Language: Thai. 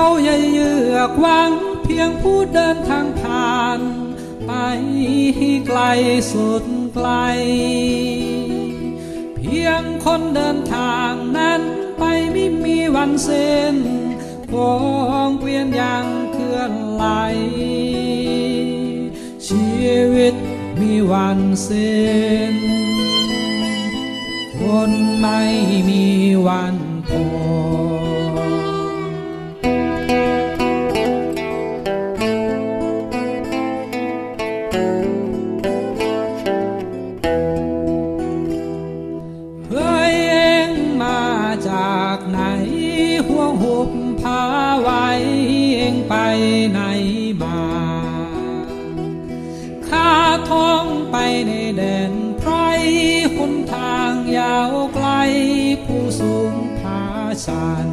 เขาอย่าเยือกหวังเพียงผู้เดินทางผ่าน ไปให้ไกลสุดไกล เพียงคนเดินทางนั้นไปไม่มีวันเส้นวงเวียนย่างเคลื่อนไหล ชีวิตมีวันสิ้นคนไม่มีวัน ท้องไปในแดนไพรหนทางยาวไกลผู้สูงผาชัน